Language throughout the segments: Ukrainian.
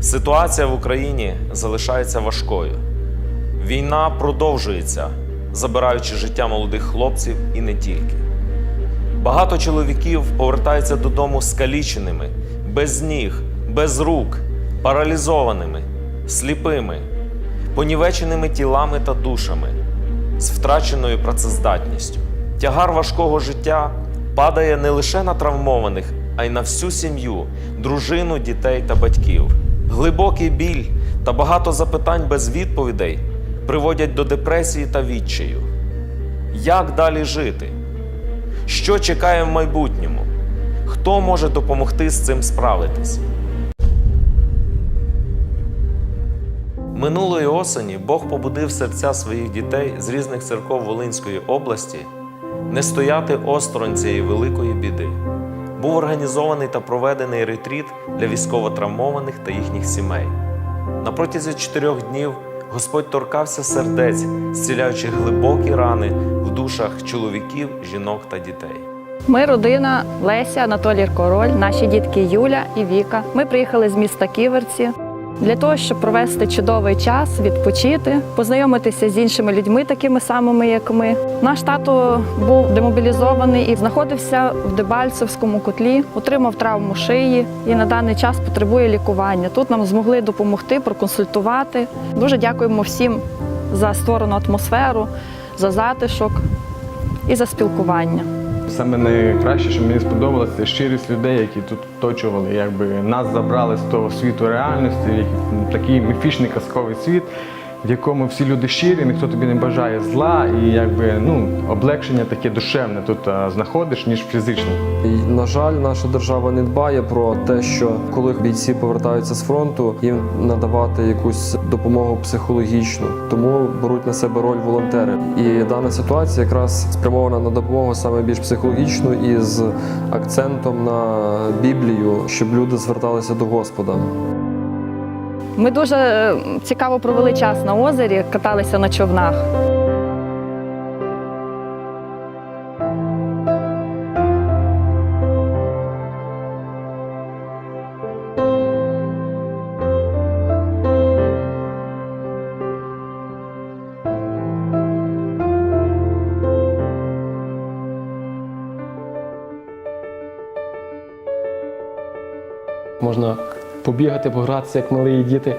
Ситуація в Україні залишається важкою. Війна продовжується, забираючи життя молодих хлопців і не тільки. Багато чоловіків повертаються додому скаліченими, без ніг, без рук, паралізованими, сліпими, понівеченими тілами та душами, з втраченою працездатністю. Тягар важкого життя падає не лише на травмованих, а й на всю сім'ю, дружину, дітей та батьків. Глибокий біль та багато запитань без відповідей приводять до депресії та відчаю. Як далі жити? Що чекає в майбутньому? Хто може допомогти з цим справитись? Минулої осені Бог побудив серця своїх дітей з різних церков Волинської області не стояти осторонь цієї великої біди. Був організований та проведений ретріт для військовотравмованих та їхніх сімей. На протязі чотирьох днів Господь торкався сердець, зціляючи глибокі рани в душах чоловіків, жінок та дітей. Ми родина Леся, Анатолій Король, наші дітки Юля і Віка. Ми приїхали з міста Ківерці для того, щоб провести чудовий час, відпочити, познайомитися з іншими людьми, такими самими, як ми. Наш тато був демобілізований і знаходився в Дебальцевському котлі, отримав травму шиї і на даний час потребує лікування. Тут нам змогли допомогти, проконсультувати. Дуже дякуємо всім за створену атмосферу, за затишок і за спілкування. Саме найкраще, що мені сподобалося, це щирість людей, які тут оточували, якби нас забрали з того світу реальності, такий міфічний казковий світ, в якому всі люди щирі, ніхто тобі не бажає зла, і якби ну облегшення таке душевне тут знаходиш, ніж фізичне. На жаль, наша держава не дбає про те, що коли бійці повертаються з фронту, їм надавати якусь допомогу психологічну, тому беруть на себе роль волонтери. І дана ситуація якраз спрямована на допомогу саме більш психологічну і з акцентом на Біблію, щоб люди зверталися до Господа. Ми дуже е, цікаво провели час на озері, каталися на човнах. Можна побігати, погратися, як малі діти.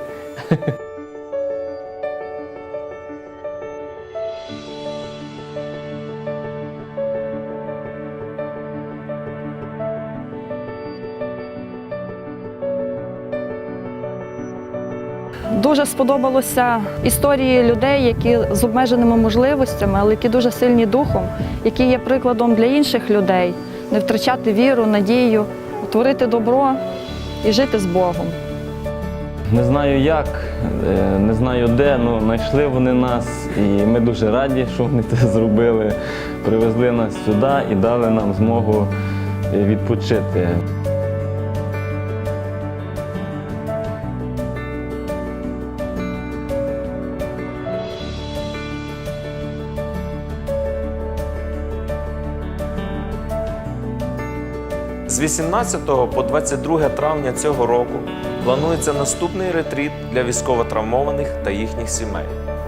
Дуже сподобалося історії людей, які з обмеженими можливостями, але які дуже сильні духом, які є прикладом для інших людей, не втрачати віру, надію, творити добро і жити з Богом. Не знаю як, е, не знаю де, але знайшли вони нас, і ми дуже раді, що вони це зробили. Привезли нас сюди і дали нам змогу е, відпочити. З 18 по 22 травня цього року планується наступний ретріт для військовотравмованих та їхніх сімей.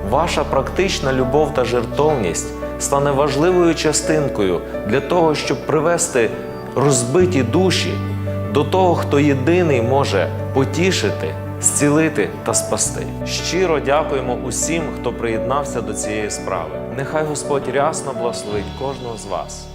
Ваша практична любов та жертовність стане важливою частинкою для того, щоб привести розбиті душі до того, хто єдиний може потішити, зцілити та спасти. Щиро дякуємо усім, хто приєднався до цієї справи. Нехай Господь рясно благословить кожного з вас.